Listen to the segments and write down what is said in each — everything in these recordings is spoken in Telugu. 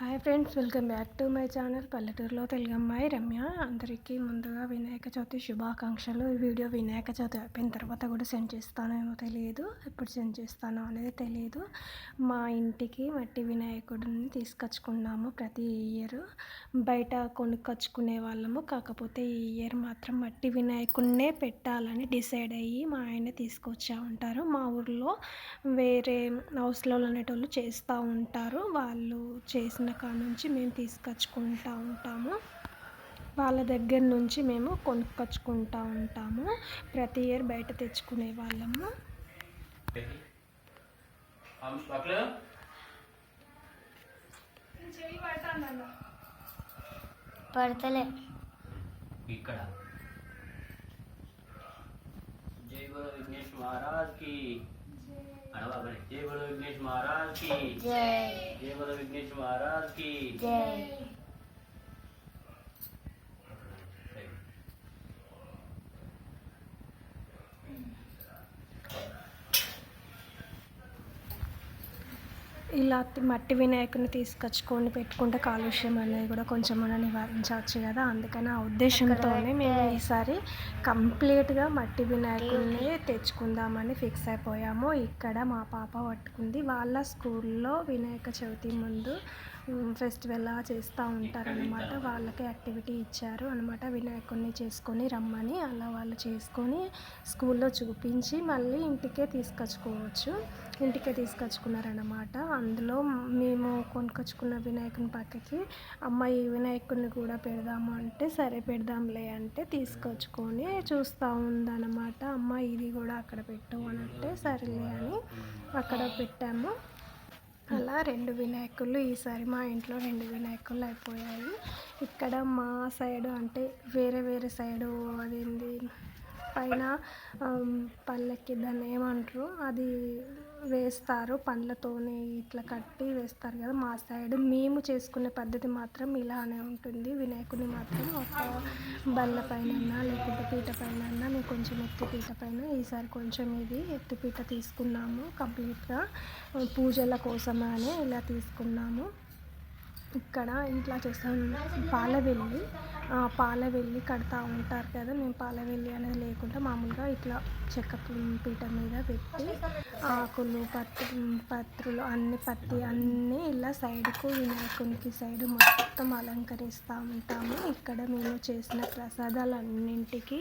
Hi friends welcome back to my channel పల్లెటూరులో తెలుగమ్మాయి రమ్య. అందరికీ ముందుగా వినాయక చవితి శుభాకాంక్షలు. ఈ వీడియో వినాయక చవితి అయిపోయిన తర్వాత కూడా సెండ్ చేస్తానేమో తెలియదు. ఎప్పుడు సెండ్ చేస్తానో అనేది తెలియదు. మా ఇంటికి మట్టి వినాయకుడిని తీసుకొచ్చుకున్నాము ప్రతి ఇయర్ బయట కొనుక్కొచ్చుకునే వాళ్ళము. కాకపోతే ఈ ఇయర్ మాత్రం మట్టి వినాయకుడినే పెట్టాలని డిసైడ్ అయ్యి మా ఆయన తీసుకొచ్చా ఉంటారు. మా ఊర్లో వేరే హౌస్లో అనేటోళ్ళు చేస్తూ ఉంటారు. వాళ్ళు చేసిన వాళ్ళ నుంచి మేము తీసుకొచ్చుకుంటూ ఉంటాము. వాళ్ళ దగ్గర నుంచి మేము కొనుక్కొచ్చుకుంటూ ఉంటాము. ప్రతి ఇయర్ బయట తెచ్చుకునే వాళ్ళము. పడతలే. ఇక్కడ. జై గురు విఘ్నేష్ जय बोलो विघ्नेश महाराज की। జై जय। बोलो विघ्नेश महाराज की। జై ఇలా మట్టి వినాయకుని తీసుకొచ్చుకొని పెట్టుకుంటే కాలుష్యం అనేది కూడా కొంచెం మనం నివారించవచ్చు కదా. అందుకని ఆ ఉద్దేశంతోనే మేము ఈసారి కంప్లీట్గా మట్టి వినాయకుడిని తెచ్చుకుందామని ఫిక్స్ అయిపోయాము. ఇక్కడ మా పాప పట్టుకుంది. వాళ్ళ స్కూల్లో వినాయక చవితి ముందు ఫెస్టివల్ లా చేస్తూ ఉంటారనమాట వాళ్ళకి యాక్టివిటీ ఇచ్చారు అనమాట వినాయకుడిని చేసుకొని రమ్మని అలా వాళ్ళు చేసుకొని స్కూల్లో చూపించి మళ్ళీ ఇంటికే తీసుకొచ్చుకోవచ్చు. ఇంటికే తీసుకొచ్చుకున్నారనమాట అందులో మేము కొనుక్కొచ్చుకున్న వినాయకుని పక్కకి అమ్మాయి వినాయకుడిని కూడా పెడదాము అంటే సరే పెడదాంలే అంటే తీసుకొచ్చుకొని చూస్తూ ఉందన్నమాట. అమ్మ ఇది కూడా అక్కడ పెట్టు అని అంటే సరేలే అని అక్కడ పెట్టాము. అలా రెండు వినాయకులు ఈసారి మా ఇంట్లో రెండు వినాయకులు అయిపోయాయి. ఇక్కడ మా సైడు అంటే వేరే వేరే సైడు అదేంది? పైన పళ్ళకి దాన్ని ఏమంటారు? అది వేస్తారు పండ్లతోనే ఇట్లా కట్టి వేస్తారు కదా మా సైడ్. మేము చేసుకునే పద్ధతి మాత్రం ఇలానే ఉంటుంది. వినాయకుడిని మాత్రం ఒక బల్ల పైన లేకుంటే పీట పైన మేము కొంచెం ఎత్తి పీట పైన ఈసారి కొంచెం ఇది ఎత్తి పీట తీసుకున్నాము కంప్లీట్గా. పూజల కోసమని ఇలా తీసుకున్నాము. ఇక్కడ ఇట్లా చేస్తాం పాలవెల్లి. ఆ పాలవెల్లి కడతా ఉంటారు కదా మేము పాలవెల్లి అనేది లేకుండా మామూలుగా ఇట్లా చెక్క పీట మీద పెట్టి ఆకులు పత్తి పత్రులు అన్ని పత్తి అన్నీ ఇలా సైడ్కు వినాయకునికి సైడ్ మొత్తం అలంకరిస్తూ ఉంటాము. ఇక్కడ మేము చేసిన ప్రసాదాలన్నింటికి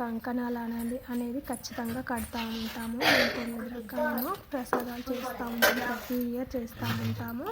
కంకణాలు అనేది అనేది ఖచ్చితంగా కడతా ఉంటాము. మేము తొమ్మిది రకాలను ప్రసాదాలు చేస్తూ ఉంటాము ప్రతి ఇయర్ చేస్తూ ఉంటాము.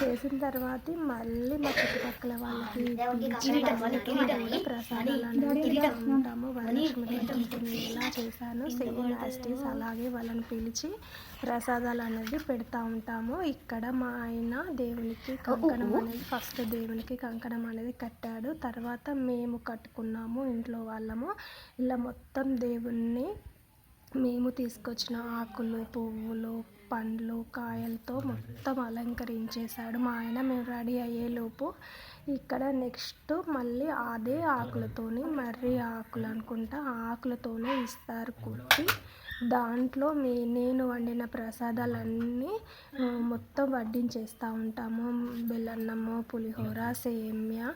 చేసిన తర్వాత మళ్ళీ మా చుట్టుపక్కల వాళ్ళకి ఉంటాము వరలక్ష్మి ఎలా చేశాను సేమ్ యాస్టీస్ అలాగే వాళ్ళని పిలిచి ప్రసాదాలు అనేది పెడతా ఉంటాము. ఇక్కడ మా ఆయన దేవునికి కంకణం అనేది ఫస్ట్ దేవునికి కంకణం అనేది కట్టాడు. తర్వాత మేము కట్టుకున్నాము ఇంట్లో వాళ్ళము. ఇలా మొత్తం దేవుణ్ణి మేము తీసుకొచ్చిన ఆకులు పువ్వులు పండ్లు కాయలతో మొత్తం అలంకరించేశాడు. మా ఆయన మేము రెడీ అయ్యేలోపు ఇక్కడ నెక్స్ట్ మళ్ళీ అదే ఆకులతోని మర్రి ఆకులు అనుకుంటా ఆకులతోనే ఇస్తారు కుట్టి దాంట్లో మీ నేను వండిన ప్రసాదాలన్నీ మొత్తం వడ్డించేస్తూ ఉంటాము. బెల్లన్నము పులిహోర సేమ్యా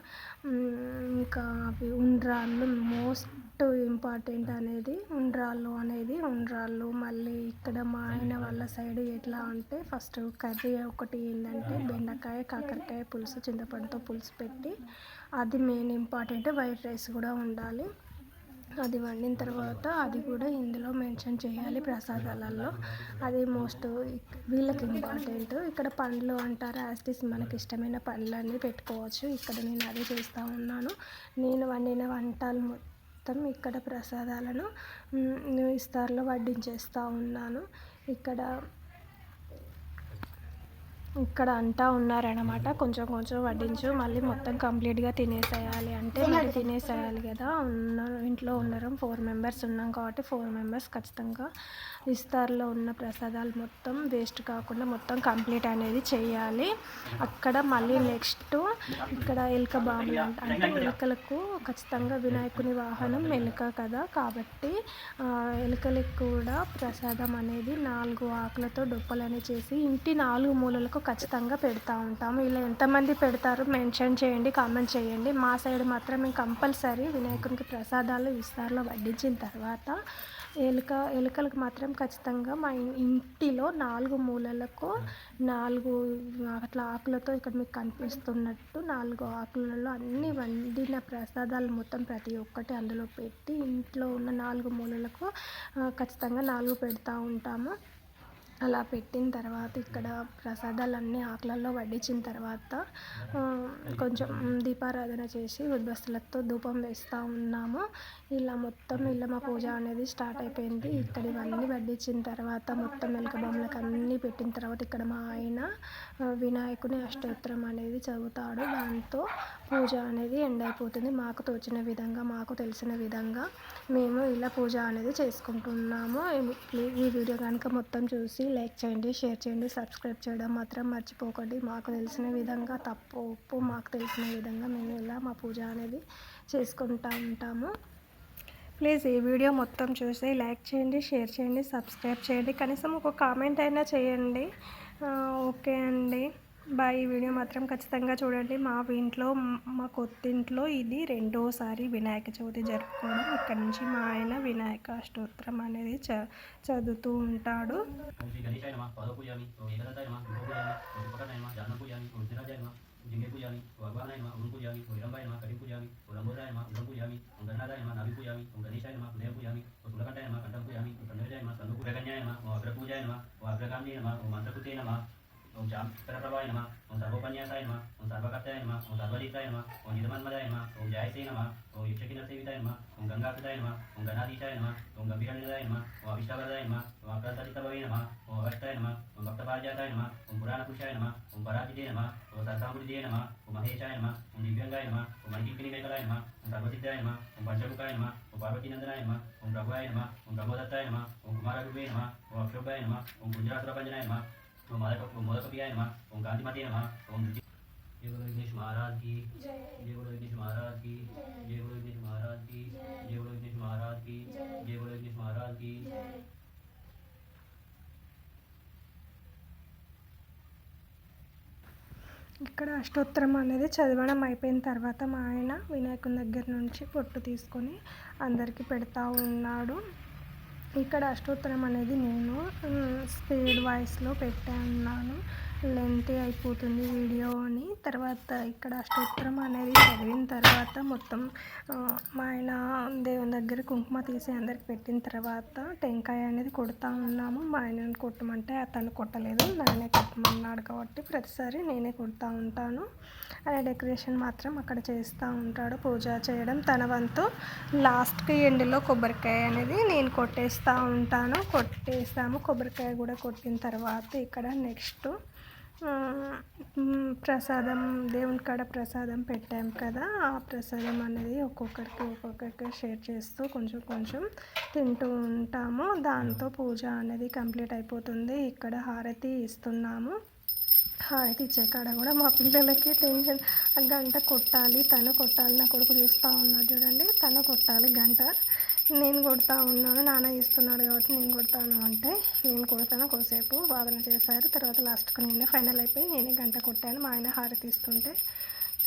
ఇంకా అవి ఉండ్రాళ్ళు. మోస్ట్ ఇంపార్టెంట్ అనేది ఉండ్రాళ్ళు అనేది ఉండ్రాళ్ళు. మళ్ళీ ఇక్కడ మా ఆయన వాళ్ళ సైడ్ ఎట్లా అంటే ఫస్ట్ కర్రీ ఒకటి ఏంటంటే బెండకాయ కాకరకాయ పులుసు చింతపండుతో పులుసు పెట్టి అది మెయిన్ ఇంపార్టెంట్. వైట్ రైస్ కూడా ఉండాలి. అది వండిన తర్వాత అది కూడా ఇందులో మెన్షన్ చేయాలి ప్రసాదాలలో. అది మోస్ట్ వీళ్ళకి ఇంపార్టెంట్. ఇక్కడ పండ్లు అంటారు యాస్టిస్ మనకి ఇష్టమైన పండ్లన్నీ పెట్టుకోవచ్చు. ఇక్కడ నేను అదే చేస్తూ ఉన్నాను. నేను వండిన వంటలు మొత్తం ఇక్కడ ప్రసాదాలను ఇస్తారులో వడ్డించేస్తూ ఉన్నాను. ఇక్కడ ఇక్కడ అంటా ఉన్నారనమాట కొంచెం కొంచెం వడ్డించు. మళ్ళీ మొత్తం కంప్లీట్గా తినేసేయాలి అంటే మరి తినేసేయాలి కదా. ఉన్న ఇంట్లో ఉన్నారం ఫోర్ మెంబర్స్ ఉన్నాం కాబట్టి ఫోర్ మెంబర్స్ ఖచ్చితంగా ఇస్తార్లో ఉన్న ప్రసాదాలు మొత్తం వేస్ట్ కాకుండా మొత్తం కంప్లీట్ అనేది చేయాలి. అక్కడ మళ్ళీ నెక్స్ట్ ఇక్కడ ఎలుక బాంబులు అంటే ఎలుకలకు ఖచ్చితంగా వినాయకుని వాహనం ఎలుక కదా. కాబట్టి ఎలుకలకు కూడా ప్రసాదం అనేది నాలుగు ఆకులతో డొప్పలని చేసి ఇంటి నాలుగు మూలలకు ఖచ్చితంగా పెడతా ఉంటాము. ఇలా ఎంతమంది పెడతారు మెన్షన్ చేయండి కామెంట్ చేయండి. మా సైడ్ మాత్రం మేము కంపల్సరీ వినాయకునికి ప్రసాదాలు విస్తార్లో వడ్డించిన తర్వాత ఎలుక ఎలుకలకు మాత్రం ఖచ్చితంగా మా ఇంటిలో నాలుగు మూలలకు నాలుగు అట్లా ఆకులతో ఇక్కడ మీకు కనిపిస్తున్నట్టు నాలుగు ఆకులలో అన్ని వండిన ప్రసాదాలు మొత్తం ప్రతి ఒక్కటి అందులో పెట్టి ఇంట్లో ఉన్న నాలుగు మూలలకు ఖచ్చితంగా నాలుగు పెడతా ఉంటాము. అలా పెట్టిన తర్వాత ఇక్కడ ప్రసాదాలన్నీ ఆకులల్లో వడ్డించిన తర్వాత కొంచెం దీపారాధన చేసి ఉద్బస్తులతో ధూపం వేస్తూ ఉన్నాము. ఇలా మొత్తం ఇలా మా పూజ అనేది స్టార్ట్ అయిపోయింది. ఇక్కడ ఇవన్నీ వడ్డించిన తర్వాత మొత్తం మెలక బొమ్మలకు అన్నీ పెట్టిన తర్వాత ఇక్కడ మా ఆయన వినాయకుని అష్టోత్తరం అనేది చదువుతాడు. దాంతో పూజ అనేది ఎండ్ అయిపోతుంది. మాకు తోచిన విధంగా మాకు తెలిసిన విధంగా మేము ఇలా పూజ అనేది చేసుకుంటున్నాము. ఈ వీడియో కనుక మొత్తం చూసి లైక్ చేయండి షేర్ చేయండి సబ్స్క్రైబ్ చేయడం మాత్రం మర్చిపోకండి. మాకు తెలిసిన విధంగా తప్పు ఉప్పు మాకు తెలిసిన విధంగా మేము ఇలా మా పూజ అనేది చేసుకుంటూ ఉంటాము. ప్లీజ్ ఈ వీడియో మొత్తం చూసి లైక్ చేయండి షేర్ చేయండి సబ్స్క్రైబ్ చేయండి. కనీసం ఒక కామెంట్ అయినా చేయండి. ఓకే అండి. బాయ్ ఈ వీడియో మాత్రం ఖచ్చితంగా చూడండి. మా ఇంట్లో మా కొత్తింట్లో ఇది రెండోసారి వినాయక చవితి జరుపుకోవడం. ఇక్కడ నుంచి మా ఆయన వినాయక అష్టోత్తరం అనేది చ చదువుతూ ఉంటాడు. జింగే పూజామి పూజామి విరంబాయ పూజామి ఉదం పూజామి నాభి పూజామి గణేశాయ పూజామి కంఠం పూజామి పూజగన్యాయ అగ్రగామ్యాయ మంత్రకృతే ఓం చాంకరప్రభాయ నమః ఓం సర్వోపన్యాసాయ నమః ఓం సర్వకర్తాయ నమః ఓం సర్వదీప్తాయ నమః ఓం నిధమన్మదాయ నమః ఓం జాయసే నమః ఓం యక్షకిన సేవితాయ నమః ఓం గంగాకృతాయ నమః ఓం గణాధీశాయ నమః ఓం గంభీరనిదాయ నమః ఓం అభిష్టవరదాయ నమః ఓం అక్రతరితభవే నమః ఓం అవష్టాయ నమః ఓం భక్తపారిజాతాయ నమః ఓం పురాణపురుషాయ నమః ఓం పరాజితే నమః ఓం సరసామృతిదే నమః ఓం మహేశాయ నమః ఓం దివ్యంగాయ నమః ఓం మణికింకినివేకలాయ నమః ఓం సర్వసిద్ధాయ నమః ఓం పంచముఖాయ నమః ఓం పార్వతీనందనాయ నమః ఓం ప్రభువాయ నమః ఓం బ్రహ్మదత్తాయ నమః ఓం కుమారగురువే నమః ఓం అక్షోభాయ నమః ఓం గుంజరాసురభంజనాయ నమః ఓం మోదక ఓం మోదకపియాయ నమః ఓం కాంతిమతే నమః ఓం రుచి జయ గురు విఘ్నేష్ మహారాజ్ की जय गुरु विघ्नेश महाराज की जय गुरु विघ्नेश महाराज की जय गुरु विघ्नेश महाराज की जय गुरु विघ्नेश महाराज की ఇక్కడ అష్టోత్తరం అనేది చదవడం అయిపోయిన తర్వాత మా ఆయన వినాయకుని దగ్గర నుంచి పొట్టు తీసుకొని అందరికీ పెడతా ఉన్నాడు ఇక్కడ అష్టోత్తరం అనేది నేను స్పీడ్ వాయిస్లో పెట్టాను లెంతీ అయిపోతుంది వీడియో అని. తర్వాత ఇక్కడ అష్టోత్తరం అనేది చదివిన తర్వాత మొత్తం మా ఆయన దేవుని దగ్గర కుంకుమ తీసి అందరికి పెట్టిన తర్వాత టెంకాయ అనేది కొడతా ఉన్నాము. మా ఆయనను కొట్టమంటే అతను కొట్టలేదు. నేనే కొట్టమన్నాడు కాబట్టి ప్రతిసారి నేనే కొడతా ఉంటాను. ఆయన డెకరేషన్ మాత్రం అక్కడ చేస్తూ ఉంటాడు. పూజ చేయడం తన వంతు. లాస్ట్కి ఎండ్లో కొబ్బరికాయ అనేది నేను కొట్టేస్తూ ఉంటాను. కొట్టేస్తాము కొబ్బరికాయ కూడా కొట్టిన తర్వాత ఇక్కడ నెక్స్ట్ ప్రసాదం దేవుని కాడ ప్రసాదం పెట్టాం కదా ఆ ప్రసాదం అనేది ఒక్కొక్కరికి ఒక్కొక్కరికి షేర్ చేస్తూ కొంచెం కొంచెం తింటూ ఉంటాము. దాంతో పూజ అనేది కంప్లీట్ అయిపోతుంది. ఇక్కడ హారతి ఇస్తున్నాము. హారతి ఇచ్చే కాడ కూడా మా పిల్లలకి టెన్షన్. గంట కొట్టాలి తను కొట్టాలి నా కొడుకు చూస్తూ ఉన్నాడు చూడండి. తను కొట్టాలి గంట. నేను కొడతా ఉన్నాను నాన్న ఇస్తున్నాడు కాబట్టి నేను కొడతాను అంటే నేను కొడతాను కొద్దిసేపు. వాదన చేశారు తర్వాత లాస్ట్కు నేనే ఫైనల్ అయిపోయి నేనే గంట కొట్టాను. మా ఆయన హారతి ఇస్తుంటే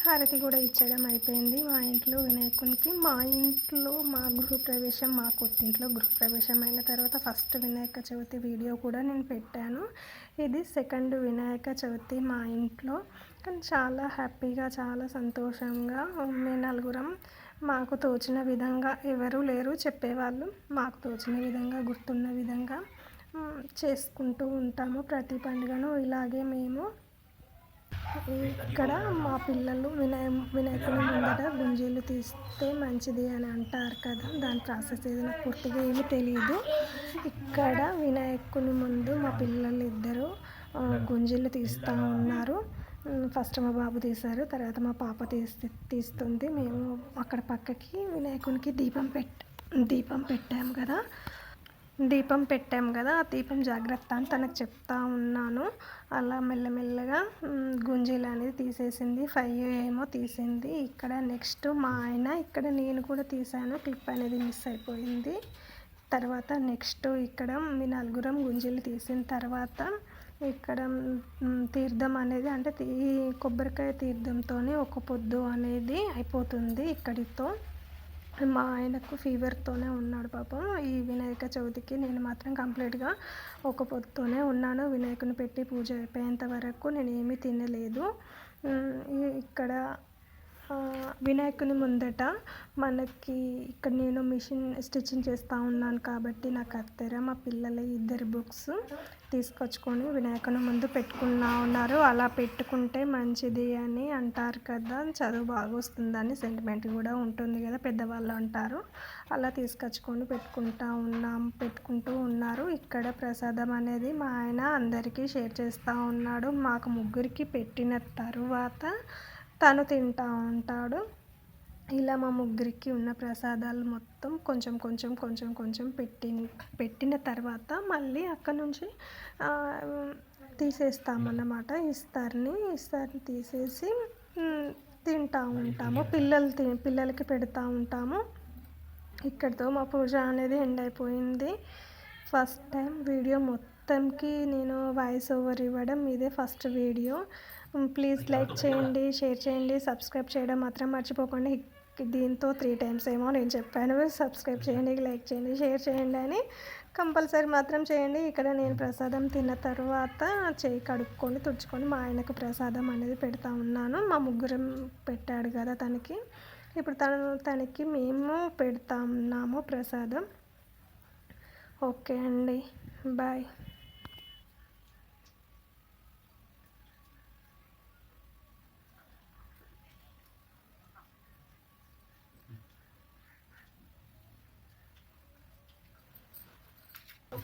హారతి కూడా ఇచ్చడం అయిపోయింది మా ఇంట్లో వినాయకునికి. మా ఇంట్లో మా గృహప్రవేశం మా కొత్తింట్లో గృహప్రవేశం అయిన తర్వాత ఫస్ట్ వినాయక చవితి వీడియో కూడా నేను పెట్టాను. ఇది సెకండ్ వినాయక చవితి మా ఇంట్లో. కానీ చాలా హ్యాపీగా చాలా సంతోషంగా మేము నలుగురం మాకు తోచిన విధంగా ఎవరు లేరు చెప్పేవాళ్ళు. మాకు తోచిన విధంగా గుర్తున్న విధంగా చేసుకుంటూ ఉంటాము. ప్రతి పండుగను ఇలాగే మేము ఇక్కడ మా పిల్లలు వినాయ వినాయకుని ముందట గుంజీలు తీస్తే మంచిది అని అంటారు కదా. దాని ప్రాసెస్ ఏదైనా నాకు పూర్తిగా ఏమీ తెలియదు ఇక్కడ వినాయకుని ముందు మా పిల్లలు ఇద్దరు గుంజీలు తీస్తూ ఉన్నారు. ఫస్ట్ మా బాబు తీశారు తర్వాత మా పాప తీస్తే తీస్తుంది. మేము అక్కడ పక్కకి వినాయకునికి దీపం పెట్ దీపం పెట్టాము కదా. దీపం పెట్టాం కదా ఆ దీపం జాగ్రత్త అని తనకు చెప్తా ఉన్నాను. అలా మెల్లమెల్లగా గుంజీలు అనేది తీసేసింది ఫైవ్ ఏమో తీసింది. ఇక్కడ నెక్స్ట్ మా ఆయన ఇక్కడ నేను కూడా తీసాను క్లిప్ అనేది మిస్ అయిపోయింది. తర్వాత నెక్స్ట్ ఇక్కడ మీ నలుగురం గుంజీలు తీసిన తర్వాత ఇక్కడ తీర్థం అనేది అంటే తీ- ఈ కొబ్బరికాయ తీర్థంతోనే ఒక పొద్దు అనేది అయిపోతుంది ఇక్కడితో. మా ఆయనకు ఫీవర్తోనే ఉన్నాడు పాపం. ఈ వినాయక చవితికి నేను మాత్రం కంప్లీట్గా ఒక పొద్దుతోనే ఉన్నాను. వినాయకుని పెట్టి పూజ అయిపోయేంత వరకు నేను ఏమీ తినలేదు ఇక్కడ వినాయకుని ముందట మనకి ఇక్కడ నేను మిషన్ స్టిచ్చింగ్ చేస్తూ ఉన్నాను కాబట్టి నాకు కత్తెర మా పిల్లల ఇద్దరు బుక్స్ తీసుకొచ్చుకొని వినాయకుని ముందు పెట్టుకున్నా ఉన్నారు. అలా పెట్టుకుంటే మంచిది అని అంటారు కదా చదువు బాగా వస్తుందని సెంటిమెంట్ కూడా ఉంటుంది కదా పెద్దవాళ్ళు అంటారు. అలా తీసుకొచ్చుకొని పెట్టుకుంటా ఉన్నాం పెట్టుకుంటూ ఉన్నారు. ఇక్కడ ప్రసాదం అనేది మా ఆయన అందరికీ షేర్ చేస్తూ ఉన్నాడు. మాకు ముగ్గురికి పెట్టిన తరువాత తను తింటా ఉంటాడు. ఇలా మా ముగ్గురికి ఉన్న ప్రసాదాలు మొత్తం కొంచెం కొంచెం కొంచెం కొంచెం పెట్టి పెట్టిన తర్వాత మళ్ళీ అక్కడ నుంచి తీసేస్తామన్నమాట. ఇస్తారని ఇస్తారని తీసేసి తింటా ఉంటాము. పిల్లలు తి పిల్లలకి పెడతా ఉంటాము. ఇక్కడితో మా పూజ అనేది ఎండ్ అయిపోయింది. ఫస్ట్ టైం వీడియో మొత్తం మొత్తంకి నేను వాయిస్ ఓవర్ ఇవ్వడం ఇదే ఫస్ట్ వీడియో ప్లీజ్ లైక్ చేయండి షేర్ చేయండి సబ్స్క్రైబ్ చేయడం మాత్రం మర్చిపోకండి. దీంతో త్రీ టైమ్స్ ఏమో నేను చెప్పాను. సబ్స్క్రైబ్ చేయండి లైక్ చేయండి షేర్ చేయండి అని కంపల్సరీ మాత్రం చేయండి. ఇక్కడ నేను ప్రసాదం తిన్న తర్వాత చేయి కడుక్కొని తుడుచుకొని మా ఆయనకు ప్రసాదం అనేది పెడతా ఉన్నాను. మా ముగ్గురం పెట్టాడు కదా తనకి. ఇప్పుడు తను తనకి మేము పెడతా ఉన్నాము ప్రసాదం. ఓకే అండి. బాయ్